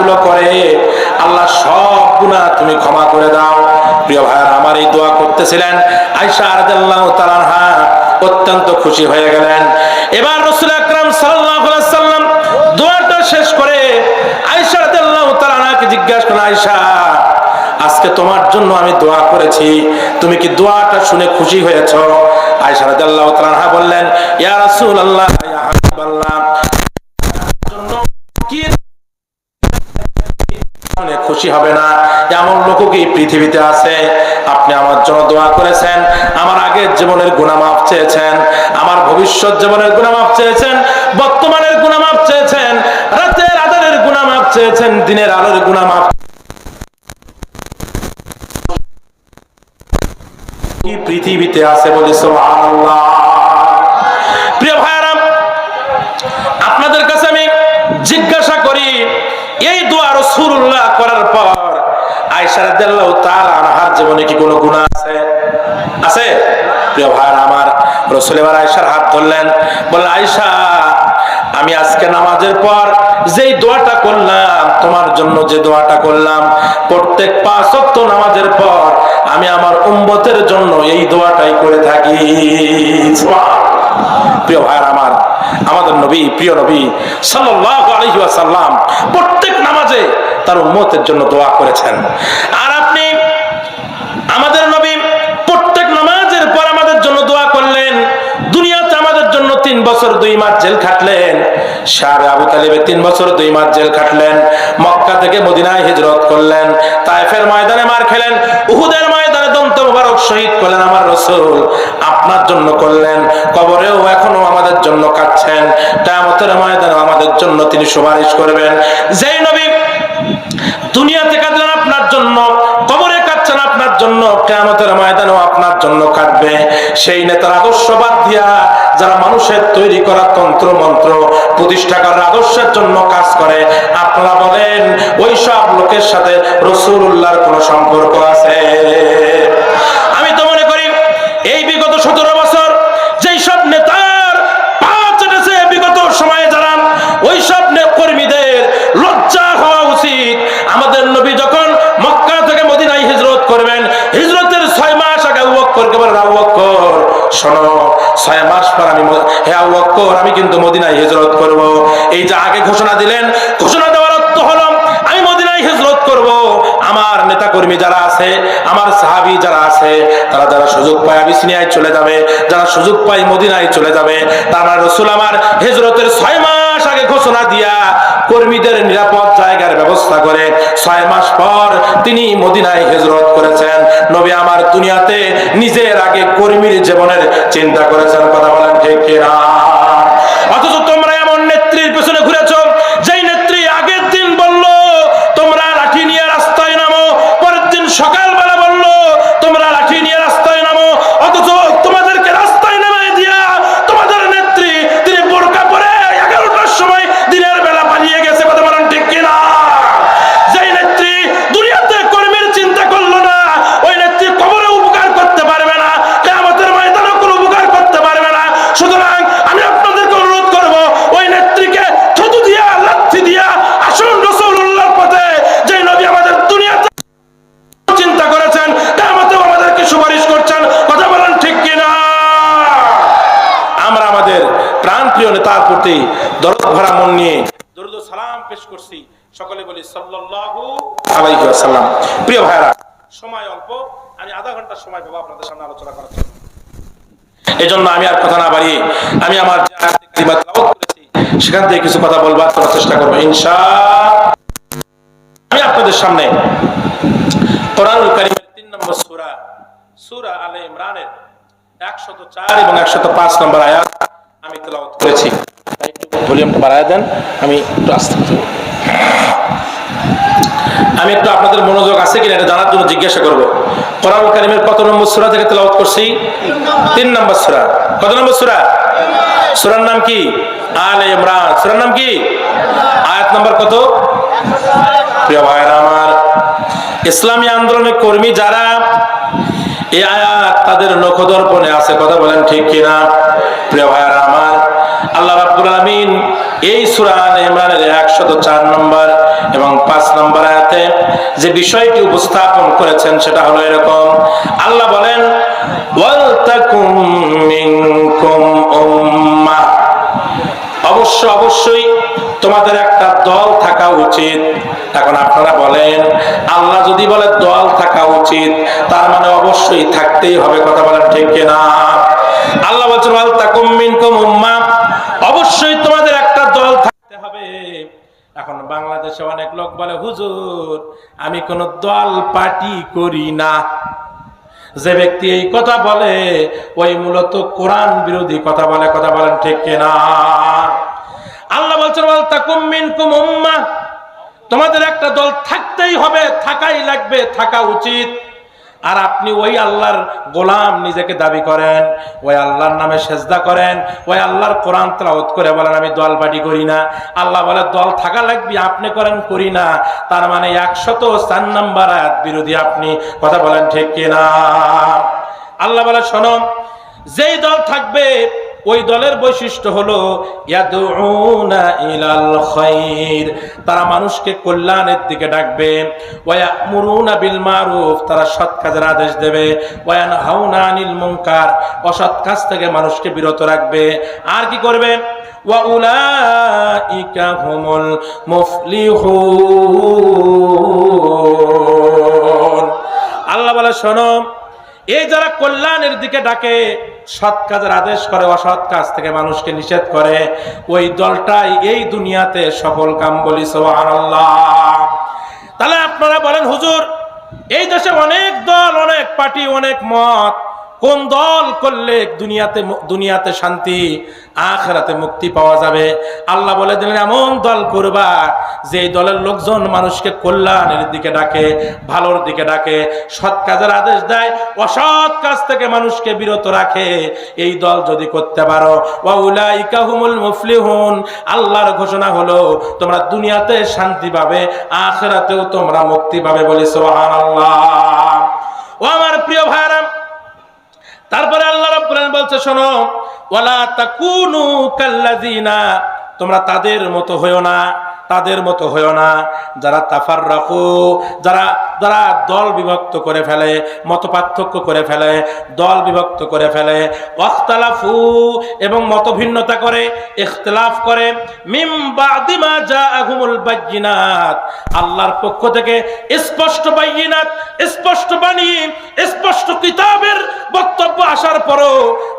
গুনাহগুলো করে, আল্লাহ সব গুনাহ তুমি ক্ষমা করে দাও। প্রিয় ভাইয়ার, আমার এই দোয়া করতেছিলেন অত্যন্ত খুশি হয়ে গেলেন। এবার রাসূল আকরাম সাল্লাম দোয়াটা শেষ করে আয়সা জিজ্ঞাসা করেন আয়সা আজকে তোমার জন্য আমি দোয়া করেছি। তুমি কি দোয়াটা শুনে খুশি হয়েছ? আয়সা বললেন শুনে খুশি হবে না। এমন লোক কি পৃথিবীতে আছে? আপনি আমার জন্য দোয়া করেছেন। আমার আগের জীবনের গুণামাপ চেয়েছেন। আমার ভবিষ্যৎ জীবনের গুণামাপ চেয়েছেন। বর্তমানের গুণামাপ চেয়েছেন। রাতের আধারের গুণামাপ চেয়েছেন। দিনের আলোর গুণামাপ কি পৃথিবীতে আছে বলি সুবহানাল্লাহ। প্রিয় ভাইয়ারাম আপনাদের কাছে আমি জিজ্ঞাসা করি এই দোয়া রাসূলুল্লাহ করার পর আয়েশা রাদিয়াল্লাহু তাআলা আনহার জীবনে কি কোনো গুনাহ আছে? আছে? প্রিয় ভাইরা আমার রাসূল এবার আয়েশার হাত ধরলেন, বললেন, আয়েশা, আমি আজকে নামাজের পর যেই দোয়াটা করলাম, তোমার জন্য যে দোয়াটা করলাম, প্রত্যেক পাঁচ ওয়াক্ত নামাজের পর আমি আমার উম্মতের জন্য এই দোয়াটাই করে থাকি। প্রিয় ভাইরা আমার, আমাদের নবী, প্রিয় নবী সাল্লাল্লাহু আলাইহি ওয়াসাল্লাম প্রত্যেক নামাজে তার উম্মতের জন্য দোয়া করেছেন। আর আপনি আমাদের নবী প্রত্যেক নামাজের পর আমাদের জন্য দোয়া করলেন, দুনিয়াতে আমাদের জন্য তিন বছর দুই মাস জেল খাটলেন সারে আবু তালিবে তিন বছর দুই মাস জেল খাটলেন, মক্কা থেকে মদিনায় হিজরত করলেন তাইফের ময়দানে মার খেলেন, উহুদের ময়দানে দন্ত মুবারক শহীদ করলেন আমার রসুল, আপনার জন্য করলেন, কবরেও এখনও আমাদের জন্য কাঁদছেন, কিয়ামতের ময়দানে আমাদের জন্য তিনি সুপারিশ করবেন। যেই নবী কাঁদবে সেই নেতার আদর্শ বাদ দিয়া যারা মানুষের তৈরি করা তন্ত্র মন্ত্র প্রতিষ্ঠা করার আদর্শের জন্য কাজ করে, আপনারা বলেন, ওই সব লোকের সাথে রসুল্লাহর কোন সম্পর্ক আছে? আমি তো মনে করি, এই বিগত সতেরো বছর যেই সব নেতার পা চেটেছে বিগত সময়ে যারা, ওই সব কর্মীদের লজ্জা ছয় মাস পর আমি হে আবু আমি কিন্তু মদিনায় হিজরত করব। এই যে আগে ঘোষণা দিলেন, ঘোষণা দেওয়ার অর্থ হলো, আমি মদিনায় হিজরত করব। আমার নেতা কর্মী যারা আছে, আমার সাহাবী যারা আছে, তারা যারা সুযোগ পায় আবিসিনিয়ায় চলে যাবে। যারা সুযোগ পায়, মদিনায় চলে যাবে। তারা রসুল আমার হিজরতের ছয় মাস আগে ঘোষণা দিয়া কর্মীদের নিরাপদ জায়গার ব্যবস্থা করে, ছয় মাস পর তিনি মদিনায় হিজরত করেছেন। নবী আমার দুনিয়াতে নিজের আগে কর্মীর জীবনের চিন্তা করেছেন। কথা বলেন ঠিক কিনা অথচ তোমরা এমন নেত্রীর পেছনে ঘুরেছ যেই নেত্রী আগের দিন বলল তোমরা লাঠি নিয়ে রাস্তায় নামো পরের দিন সকালবেলা বলল তোমরা লাঠি নিয়ে রাস্তায় নামো অথচ তোমাদেরকে রাস্তায় নামাই দিয়া তোমাদের নেত্রী তিনি বোরকা পরে এগারোটার সময় দিনের বেলা পালিয়ে গেছে কথা বলেন ঠিক কিনা যেই নেত্রী দুনিয়াতে কর্মীর চিন্তা করল না ওই নেত্রী কবরে উপকার করতে পারবে না কেয়ামতের ময়দানে কোনো উপকার করতে পারবে না সুতরাং আমি আপনাদেরকে অনুরোধ করব ওই নেত্রীকে থুতু দিয়া লাথি দিয়া আসুন রসুল্লাহর পথে যে নবী আমাদের দুনিয়াতে চিন্তা করেছেন কেয়ামতেও আমাদেরকে সুপারিশ করছেন কথা বলেন ঠিক কিনা আমরা আমাদের প্রাণ প্রিয় নেতার প্রতি দরদ ভরা মন নিয়ে দরুদ সালাম পেশ করছি সকলে বলি সাল্লাল্লাহু আলাইহি ওয়াসাল্লাম। প্রিয় ভাইরা সময় অল্প আমি আধা ঘণ্টা সময় পাবো আপনাদের সামনে আলোচনা করার জন্য। এই জন্য আমি আর কথা না বাড়িয়ে আমি আমার সেখান থেকে কিছু কথা বলবার করার চেষ্টা করব ইনশা আমি আপনাদের সামনে কোরআনুল কারিমের তিন নম্বর সূরা সূরা আলে ইমরানের 104 এবং 105 নম্বর আয়াত আমি তেলাওয়াত করেছি। ভলিউমটা বাড়ায় দেন, আমি একটু আস্তে আমি একটু আপনাদের মনোযোগ আছে কিনা এটা জানার জন্য জিজ্ঞাসা করব। কোরআন কারিমের কত নম্বর সূরা থেকে তেলাওয়াত করছি? তিন নম্বর সূরা। কত নম্বর সূরা? সূরার নাম কি? আলে ইমরান। সূরার নাম কি? আয়াত নম্বর কত? প্রিয় ভাইরা আমার, ইসলামী আন্দোলনের কর্মী যারা, এই আয়াত তাদের নখদর্পণে আছে, কথা বলেন ঠিক কিনা? প্রিয় ভাইরা এই সূরা আলে ইমরানের 104 নম্বর এবং নম্বর আয়াতে যে বিষয়টি উপস্থাপন করেছেন সেটা হলো এরকম। আল্লাহ বলেন অবশ্য অবশ্যই তোমাদের একটা দল থাকা উচিত। এখন আপনারা বলেন, আল্লাহ যদি বলে দল থাকা উচিত, তার মানে অবশ্যই থাকতেই হবে। কথা বলেন ঠিক কিনা? আল্লাহ বলছেন, ওয়াল তাকুম মিনকুম অবশ্যই তোমাদের একটা দল থাকতে হবে। এখন বাংলাদেশে অনেক লোক বলে, হুজুর, আমি কোন দল পার্টি করি না। যে ব্যক্তি এই কথা বলে, ওই মূলত কোরআন বিরোধী কথা বলে। কথা বলেন ঠিক কিনা? আল্লাহ বলছেন তোমাদের একটা দল থাকতেই হবে, থাকাই লাগবে, থাকা উচিত। আর আপনি ওই আল্লাহর গোলাম নিজেকে দাবি করেন, ওই আল্লাহর নামে সেজদা করেন, ওই আল্লাহর কোরআন তলাউত করে বলেন, আমি দল বাটি করি না। আল্লাহ বলে, দল থাকা লাগবে, আপনি করেন, করি না। তার মানে একশত চার নাম্বার আয়াত বিরোধী আপনি। কথা বলেন ঠিক কিনা? আল্লাহ বলে শোনম যেই দল থাকবে ওই দলের বৈশিষ্ট্য হলো তারা মানুষকে কল্যাণের দিকে ডাকবে। ওয়ায়ামুরুনা বিল মারুফ, তারা সৎ কাজের আদেশ দেবে। অসৎ কাজ থেকে মানুষকে বিরত রাখবে। আর কি করবে? আল্লাহ বলে, শোনো, এই যারা কল্যাণের দিকে ডাকে সৎ কাজের আদেশ করে, অসৎ কাজ থেকে মানুষকে নিষেধ করে। ওই দলটাই এই দুনিয়াতে সকল কাম বলি তাহলে আপনারা বলেন, হুজুর, এই দেশে অনেক দল, অনেক পার্টি, অনেক মত। কোন দল করলে দুনিয়াতে দুনিয়াতে শান্তি, আখেরাতে মুক্তি পাওয়া যাবে? আল্লাহ বলে দিলেন, এমন দল করবা যে দলের লোকজন মানুষকে কল্যাণের দিকে ডাকে, ভালোর দিকে ডাকে, সৎ কাজের আদেশ দেয়, অসৎ কাজ থেকে মানুষকে বিরত রাখে। এই দল যদি করতে পারো, ওয়াউলাইকা হুমুল মুফলিহুন। আল্লাহর ঘোষণা হলো, তোমরা দুনিয়াতে শান্তি পাবে, আখেরাতেও তোমরা মুক্তি পাবে বলি সুবহানাল্লাহ। ও আমার প্রিয় ভাইরা তারপরে আল্লাহ রাব্বুল বলছে শোনো ওয়ালা তাকুনু কাল্লাযিনা তোমরা তাদের মতো হইও না। তাদের মতো হইও না। যারা তাফার রাখো যারা যারা দল বিভক্ত করে ফেলে, মত পার্থক্য করে ফেলে, দল বিভক্ত করে ফেলে অখতালাফু এবং মত ভিন্নতা করে, ইখতলাফ করে, মিম বাদিমা যা আগুমুল বাইয়িনাত। আল্লাহর পক্ষ থেকে স্পষ্ট বাইয়িনাত, স্পষ্ট বাণী, স্পষ্ট কিতাবের বক্তব্য আসার পরও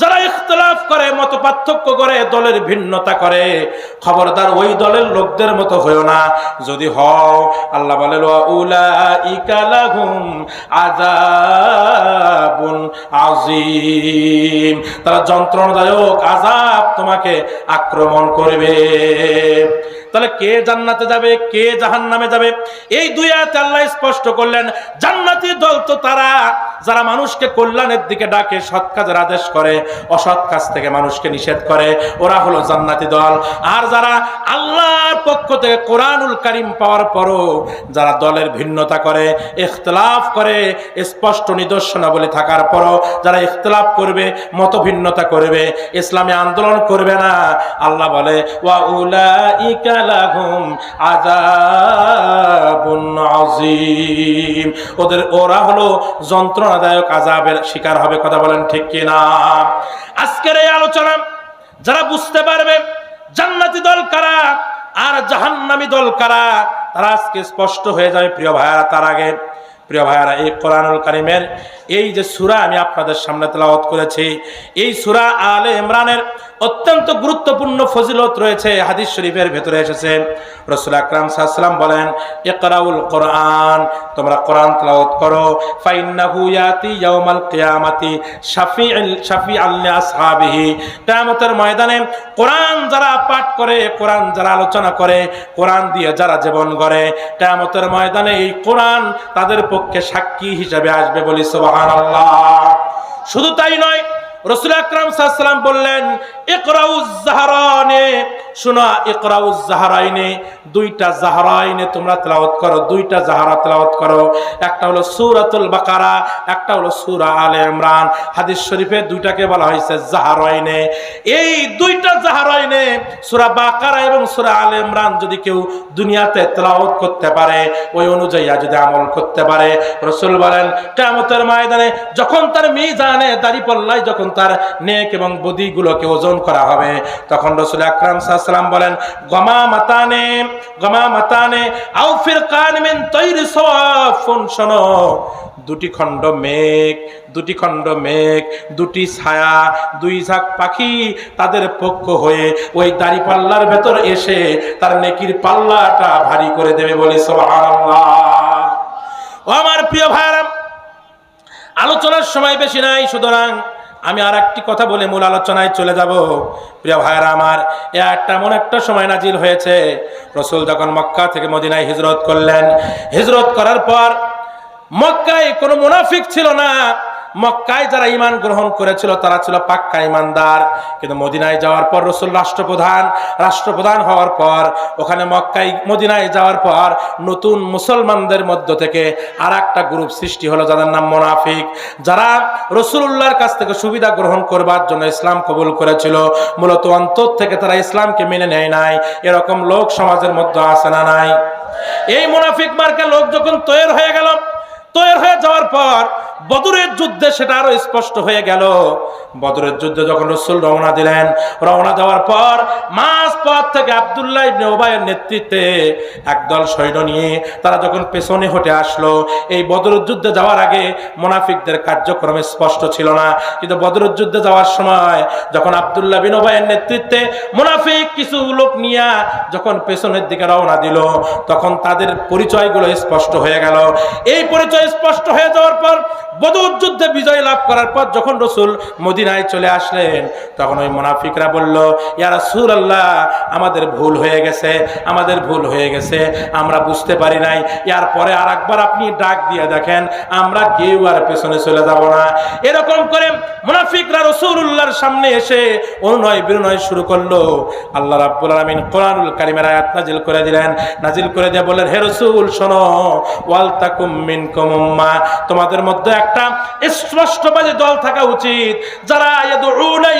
যারা ইখতলাফ করে, মত পার্থক্য করে, দলের ভিন্নতা করে, খবরদার ওই দলের লোকদের মতো হইও না। যদি হও, আল্লাহ বলে লাহুম তারা যন্ত্রণাদায়ক আযাব তোমাকে আক্রমণ করবে। তাহলে কে জান্নাতে যাবে, কে জাহান্নামে যাবে? এই দুই আয়াতে আল্লাহ স্পষ্ট করলেন, জান্নাতি দল তো তারা যারা মানুষকে কল্যাণের দিকে ডাকে, সৎ কাজের আদেশ করে, অসৎ কাজ থেকে মানুষকে নিষেধ করে, ওরা হলো জান্নাতি দল। আর যারা আল্লাহর পক্ষ থেকে কোরআনুল করিম পাওয়ার পরও যারা দলের ভিন্নতা করে, ইখতলাফ করে, স্পষ্ট নিদর্শনাবলী থাকার পরও যারা ইখতলাফ করবে, মত ভিন্নতা করবে, ইসলামে আন্দোলন করবে না, আল্লাহ বলে, ওয়া উলাইকা লাহুম আযীম। ওদের ওরা হলো যন্ত্রণাদায়ক আজাবের শিকার হবে, কথা বলেন ঠিক কিনা? আজকের এই আলোচনা, যারা বুঝতে পারবে জান্নাতি দল কারা আর জাহান্নামী দল কারা, তারা আজকে স্পষ্ট হয়ে যাবে। প্রিয় ভাইয়ারা, তার আগে, প্রিয় ভাইয়ারা, এই কোরআনুল কারিমের এই যে সুরা আমি আপনাদের সামনে তেলাওয়াত করেছি, এই সুরা আলে ইমরানের অত্যন্ত গুরুত্বপূর্ণ ফজিলত রয়েছে হাদিস শরীফের ভেতরে এসেছে। রসুল আকরাম সাল্লাম বলেন, ইকরাউল কোরআন, তোমরা কোরআন তেলাওয়াত করো। ফাইন্নাহু ইয়াতি ইয়াউমাল কিয়ামাতি শাফিউল শাফিআল লিআসহাবিহি। কিয়ামতের ময়দানে কোরআন যারা পাঠ করে, কোরআন যারা আলোচনা করে, কোরআন দিয়ে যারা জীবন করে কিয়ামতের ময়দানে এই কোরআন তাদের পক্ষে সাক্ষী হিসাবে আসবে বলি সুবহানাল্লাহ। শুধু তাই নয় রসুল আকরাম সাল্লাম বললেন ইকরাউজ জাহরানে শোনা ইকরাউজ জাহারাইনে, দুইটা জাহারাইনে তোমরা তেলাওয়াত করো, দুইটা জাহারা তেলাওয়াত করো। একটা হলো সূরাতুল বাকারা, একটা হলো সূরা আলে ইমরান। হাদিস শরীফে দুইটাকে বলা হয়েছে জাহারাইনে। এই দুইটা জাহারাইনে, সূরা বাকারা এবং সূরা আলে ইমরান যদি কেউ দুনিয়াতে তেলাওয়াত করতে পারে, ওই অনুযায়ী যদি আমল করতে পারে, রসুল বলেন, কিয়ামতের ময়দানে যখন তার মিজানে দাড়ি পাল্লায়, যখন তার নেক এবং বদিগুলোকে ওজন করা হবে, তখন রসুল আকরাম সাল্লাম বলেন, গমা মাতানে গমা মাতানে আউ ফির কান মিন তৈরি সওয়াফুন শোনো। দুটি খণ্ড মেঘ, দুটি খণ্ড মেঘ, দুটি ছায়া, দুই ঝাঁক পাখি তাদের পক্ষ হয়ে ওই দাড়ি পাল্লার ভেতর এসে তার নেকির পাল্লাটা ভারী করে দেবে বলে ও আমার প্রিয় ভাইরা আলোচনার সময় বেশি নাই, সুতরাং আমি আর একটি কথা বলে মূল আলোচনায় চলে যাব। প্রিয় ভাইয়েরা আমার, এ একটা এমন একটা সময় নাজিল হয়েছে। রসুল যখন মক্কা থেকে মদিনায় হিজরত করলেন, হিজরত করার পর মক্কায় কোনো মুনাফিক ছিল না। মক্কায় যারা ইমান গ্রহণ করেছিল, তারা ছিল পাক্কা ইমানদার কিন্তু মদিনায় যাওয়ার পর রসুল রাষ্ট্রপ্রধান রাষ্ট্রপ্রধান হওয়ার পর, ওখানে মক্কায়, মদিনায় যাওয়ার পর নতুন মুসলমানদের মধ্য থেকে আর একটা গ্রুপ সৃষ্টি হলো, যাদের নাম মোনাফিক। যারা রসুল্লাহর কাছ থেকে সুবিধা গ্রহণ করবার জন্য ইসলাম কবুল করেছিল, মূলত অন্তর থেকে তারা ইসলামকে মেনে নেয় নাই। এরকম লোক সমাজের মধ্যে আসে না নাই? এই মুনাফিক মার্কা লোক যখন তৈরি হয়ে গেল তৈরি হয়ে যাওয়ার পর বদরের যুদ্ধে সেটা আরও স্পষ্ট হয়ে গেল। বদরের যুদ্ধে যখন রসুল রওনা দিলেন, রওনা দেওয়ার পর মাস পথ থেকে আবদুল্লাহ ইবনে ওবায়ের নেতৃত্বে একদল সৈন্য নিয়ে তারা যখন পেছনে হটে আসলো, এই বদরের যুদ্ধে যাওয়ার আগে মোনাফিকদের কার্যক্রমে স্পষ্ট ছিল না। কিন্তু বদরের যুদ্ধে যাওয়ার সময় যখন আবদুল্লাহ বিন ওবায়ের নেতৃত্বে মোনাফিক কিছু লোক নিয়ে যখন পেছনের দিকে রওনা দিল, তখন তাদের পরিচয়গুলো স্পষ্ট হয়ে গেল। এই পরিচয় স্পষ্ট হয়ে যাওয়ার পর বদর যুদ্ধে বিজয় লাভ করার পর যখন রসুল মদিনায় চলে আসলেন, তখন ওই মুনাফিকরা বলল, ইয়া রাসূল আল্লাহ আমাদের ভুল হয়ে গেছে, আমাদের ভুল হয়ে গেছে, আমরা বুঝতে পারি নাই। ইয়ার পরে আর একবার আপনি ডাক দিয়ে দেখেন, আমরা কেউ আর পেছনে চলে যাব না। এরকম করে মুনাফিকরা রসুল্লাহর সামনে এসে অনুনয় বিনয় শুরু করল। আল্লাহ রাব্বুল আলামিন কোরআনুল কারিমের আয়াত নাজিল করে দিলেন। নাজিল করে দিয়ে বললেন, হে রসুল, শোনো, ওয়াল তাকুম তোমাদের মধ্যে একটা স্পষ্টবাদী দল থাকা উচিত। যারা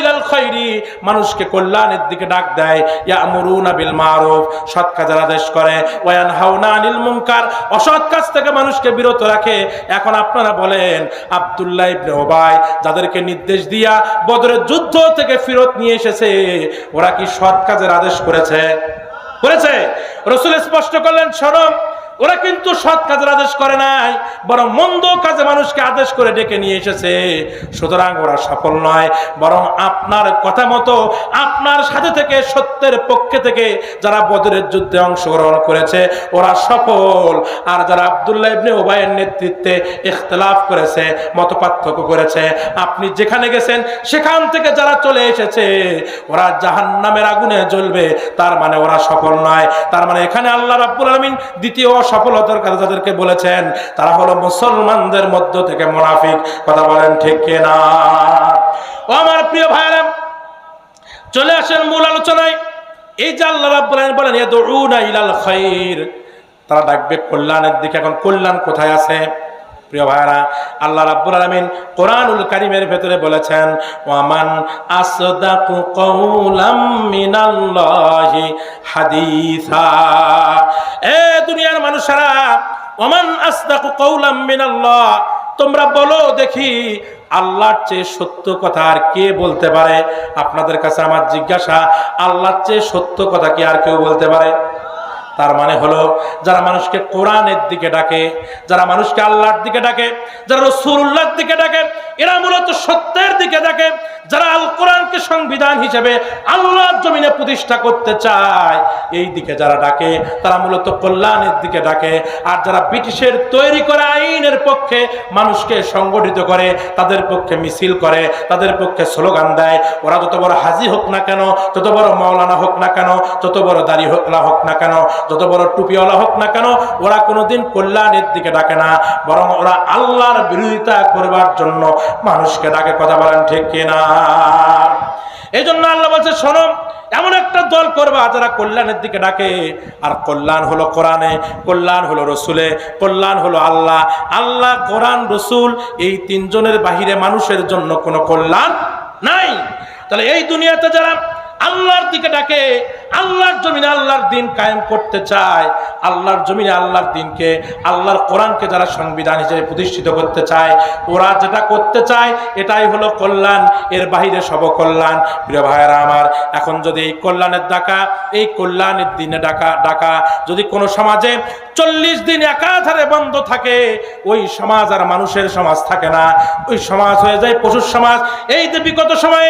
ইলাল খাইরি, মানুষকে কল্যাণের দিকে ডাক দেয়। ইয়ামুরুনা বিল মারুফ, সৎ কাজের আদেশ করে। ওয়ানহাউনা আনিল মুনকার, অসৎ কাজ থেকে মানুষকে বিরত রাখে। এখন আপনারা বলেন, আব্দুল্লাহ ইবনে ওবাই যাদেরকে নির্দেশ দিয়া বদরের যুদ্ধ থেকে ফিরত নিয়ে এসেছে, ওরা কি সৎ কাজের আদেশ করেছে? করেছে। রসুল স্পষ্ট করলেন শরম ওরা কিন্তু সৎ কাজের আদেশ করে নাই, বরং মন্দ কাজে মানুষকে আদেশ করে ডেকে নিয়ে এসেছে। সুতরাং ওরা সফল নয়, বরং আপনার কথা মতো আপনার সাথে থেকে, সত্যের পক্ষে থেকে যারা বদরের যুদ্ধে অংশগ্রহণ করেছে, ওরা সফল। আর যারা আবদুল্লাহ ইবনে ওবায়ের নেতৃত্বে ইখতলাফ করেছে, মত পার্থক্য করেছে, আপনি যেখানে গেছেন, সেখান থেকে যারা চলে এসেছে, ওরা জাহান্নামের আগুনে জ্বলবে। তার মানে ওরা সফল নয়। তার মানে এখানে আল্লাহ রাব্বুল আলামিন দ্বিতীয় সফলতার কথা যাদেরকে বলেছেন, তারা হলো মুসলমানদের মধ্য থেকে মুনাফিক। কথা বলেন ঠিক কিনা? ও আমার প্রিয় ভাইরা চলে আসেন মূল আলোচনায়। এই যে আল্লাহ রাব্বুল আলামিন বলেন, ইয়াদউনা ইলাল খাইর তারা ডাকবে কল্যাণের দিকে। এখন কল্যাণ কোথায় আছে? প্রিয় ভাইরা আল্লাহ রাব্বুল আলামিন কোরআনুল কারীমের ভেতরে বলেছেন, ওয়ামান আসদাকু কওলাম মিনাল্লাহি হাদিসা। এ দুনিয়ার মানুষেরা, ওয়ামান আসদাকু কওলাম মিনাল্লাহ। তোমরা বলো দেখি, আল্লাহর চেয়ে সত্য কথা আর কে বলতে পারে? আপনাদের কাছে আমার জিজ্ঞাসা, আল্লাহর চেয়ে সত্য কথা কি আর কেউ বলতে পারে? তার মানে হলো, যারা মানুষকে কোরআনের দিকে ডাকে, যারা মানুষকে আল্লাহর দিকে ডাকে, যারা রসুল্লাহর দিকে ডাকে, এরা মূলত সত্যের দিকে ডাকে। যারা আল কোরআনকে সংবিধান হিসেবে আল্লাহর জমিনে প্রতিষ্ঠা করতে চায়, এই দিকে যারা ডাকে, তারা মূলত কল্যাণের দিকে ডাকে। আর যারা ব্রিটিশের তৈরি করা আইনের পক্ষে মানুষকে সংগঠিত করে, তাদের পক্ষে মিছিল করে, তাদের পক্ষে স্লোগান দেয়, ওরা যত বড় হাজি হোক না কেন, যত বড় মাওলানা হোক না কেন, যত বড় দাড়ি হোক না হোক না কেন যত বড় টুপিওয়ালা হোক না কেন, ওরা কোনোদিন কল্যাণের দিকে ডাকে না, বরং ওরা আল্লাহর বিরোধিতা করবার জন্য মানুষকে ডাকে, কথা বলেন ঠিক কিনা? এই জন্য আল্লাহ বলছে, শোনো, এমন একটা দল করবা যারা কল্যাণের দিকে ডাকে। আর কল্যাণ হলো কোরআনে, কল্যাণ হলো রসুলে, কল্যাণ হলো আল্লাহ। আল্লাহ, কোরআন, রসুল, এই তিনজনের বাহিরে মানুষের জন্য কোনো কল্যাণ নাই। তাহলে এই দুনিয়াতে যারা আল্লাহর দিকে ডাকে, আল্লাহর জমিনে আল্লাহর দিন কায়েম করতে চায়, আল্লাহর জমিনে আল্লাহর দিনকে, আল্লাহর কোরআনকে যারা সংবিধান হিসেবে প্রতিষ্ঠিত করতে চায়, ওরা যেটা করতে চায়, এটাই হলো কল্যাণ, এর বাহিরে সব কল্যাণ। প্রিয় ভাইয়েরা আমার, এখন যদি এই কল্যাণের ডাকা, এই কল্যাণের দিনে ডাকা ডাকা, যদি কোনো সমাজে চল্লিশ দিন একাধারে বন্ধ থাকে, ওই সমাজ আর মানুষের সমাজ থাকে না। ওই সমাজ হয়ে যায় পশুর সমাজ। এই যে বিগত সময়ে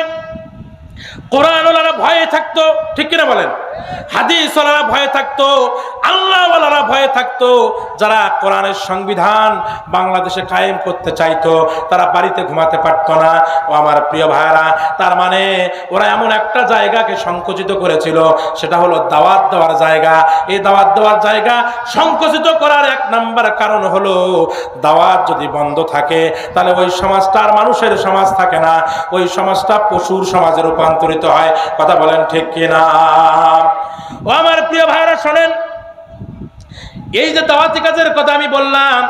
কোরআনওয়ালারা ভয়ে থাকতো, ঠিক কিনা বলেন? হাদিসওয়ালারা ভয়ে থাকতো, আল্লাহওয়ালারা ভয়ে থাকতো, যারা কোরআনের সংবিধান বাংলাদেশে কায়েম করতে চাইতো, তারা বাড়িতে ঘুমাতে পারতো না। ও আমার প্রিয় ভাইরা তার মানে ওরা এমন একটা জায়গাকে সংকুচিত করেছিল, সেটা হলো দাওয়াত দেওয়ার জায়গা। এই দাওয়াত দেওয়ার জায়গা সংকুচিত করার এক নাম্বার কারণ হলো, দাওয়াত যদি বন্ধ থাকে, তাহলে ওই সমাজটা আর মানুষের সমাজ থাকে না। ওই সমাজটা পশুর সমাজে রূপান্তরিত হয় কথা বলেন ঠিক কিনা ও আমার প্রিয় ভাইরা, শোনেন, এই যে দাওয়াতি কাজের কথা আমি বললাম,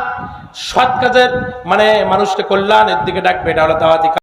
সৎ কাজের মানে মানুষকে কল্যাণের দিকে ডাকবে, এটা হলো দাওয়াতি।